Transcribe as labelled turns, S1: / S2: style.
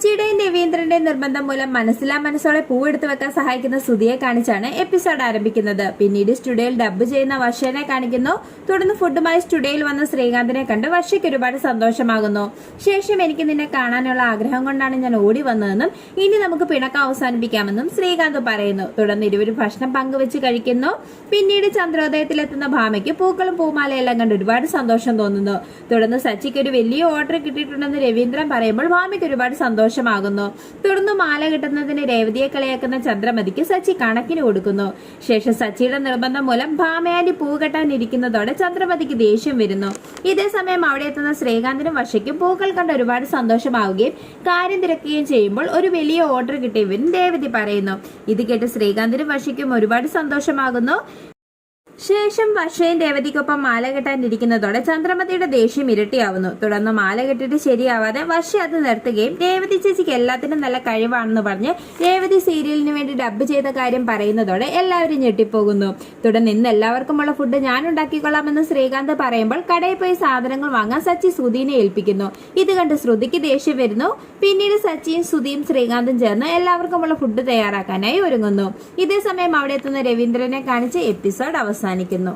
S1: സച്ചിയുടെയും രവീന്ദ്രന്റെയും നിർബന്ധം മൂലം മനസ്സിലാ മനസ്സോടെ പൂവെടുത്ത് വെക്കാൻ സഹായിക്കുന്ന സുധിയെ കാണിച്ചാണ് എപ്പിസോഡ് ആരംഭിക്കുന്നത്. പിന്നീട് സ്റ്റുഡിയോയിൽ ഡബ്ബ് ചെയ്യുന്ന വർഷനെ കാണിക്കുന്നു. തുടർന്ന് ഫുഡുമായി സ്റ്റുഡിയോയിൽ വന്ന ശ്രീകാന്തിനെ കണ്ട് വർഷയ്ക്ക് ഒരുപാട് സന്തോഷമാകുന്നു. ശേഷം എനിക്ക് നിന്നെ കാണാനുള്ള ആഗ്രഹം കൊണ്ടാണ് ഞാൻ ഓടി വന്നതെന്നും ഇനി നമുക്ക് പിണക്കം അവസാനിപ്പിക്കാമെന്നും ശ്രീകാന്ത് പറയുന്നു. തുടർന്ന് ഇരുവരും ഭക്ഷണം പങ്കുവെച്ച് കഴിക്കുന്നു. പിന്നീട് ചന്ദ്രോദയത്തിലെത്തുന്ന ഭാമയ്ക്ക് പൂക്കളും പൂമാലയെല്ലാം കണ്ട് ഒരുപാട് സന്തോഷം തോന്നുന്നു. തുടർന്ന് സച്ചിക്ക് ഒരു വലിയ ഓർഡർ കിട്ടിയിട്ടുണ്ടെന്ന് രവീന്ദ്രൻ പറയുമ്പോൾ ഭാമയ്ക്ക് ഒരുപാട് സന്തോഷമാകുന്നു. തുടർന്ന് മാല കിട്ടുന്നതിന് രേവതിയെ കളിയാക്കുന്ന ചന്ദ്രമതിക്ക് സച്ചി കണക്കിന് കൊടുക്കുന്നു. ശേഷം സച്ചിയുടെ നിർബന്ധം മൂലം ഭാമയാലി പൂ കെട്ടാനിരിക്കുന്നതോടെ ചന്ദ്രമതിക്ക് ദേഷ്യം വരുന്നു. ഇതേ സമയം അവിടെ എത്തുന്ന ശ്രീകാന്തിനും വർഷയ്ക്കും പൂക്കൾ കണ്ട് ഒരുപാട് സന്തോഷമാവുകയും കാര്യം തിരക്കുകയും ചെയ്യുമ്പോൾ ഒരു വലിയ ഓർഡർ കിട്ടിയവൻ രേവതി പറയുന്നു. ഇത് കേട്ട് ശ്രീകാന്തിനും വർഷയ്ക്കും ഒരുപാട് സന്തോഷമാകുന്നു. ശേഷം വർഷയും രേവതിക്കൊപ്പം മാല കെട്ടാനിരിക്കുന്നതോടെ ചന്ദ്രമതിയുടെ ദേഷ്യം ഇരട്ടിയാവുന്നു. തുടർന്ന് മാല കെട്ടിട്ട് ശരിയാവാതെ വർഷ അത് നിർത്തുകയും രേവതി ചേച്ചിക്ക് എല്ലാത്തിനും നല്ല കഴിവാണെന്ന് പറഞ്ഞ് രേവതി സീരിയലിന് വേണ്ടി ഡബ് ചെയ്ത കാര്യം പറയുന്നതോടെ എല്ലാവരും ഞെട്ടിപ്പോകുന്നു. തുടർന്ന് ഇന്ന് എല്ലാവർക്കുമുള്ള ഫുഡ് ഞാൻ ഉണ്ടാക്കിക്കൊള്ളാമെന്ന് ശ്രീകാന്ത് പറയുമ്പോൾ കടയിൽ പോയി സാധനങ്ങൾ വാങ്ങാൻ സച്ചി സുധീനെ ഏൽപ്പിക്കുന്നു. ഇത് കണ്ട് ശ്രുതിക്ക് ദേഷ്യം വരുന്നു. പിന്നീട് സച്ചിയും സുധിയും ശ്രീകാന്തും ചേർന്ന് എല്ലാവർക്കുമുള്ള ഫുഡ് തയ്യാറാക്കാനായി ഒരുങ്ങുന്നു. ഇതേ സമയം അവിടെ എത്തുന്ന രവീന്ദ്രനെ കാണിച്ച് എപ്പിസോഡ് അവസാനിക്കുന്നു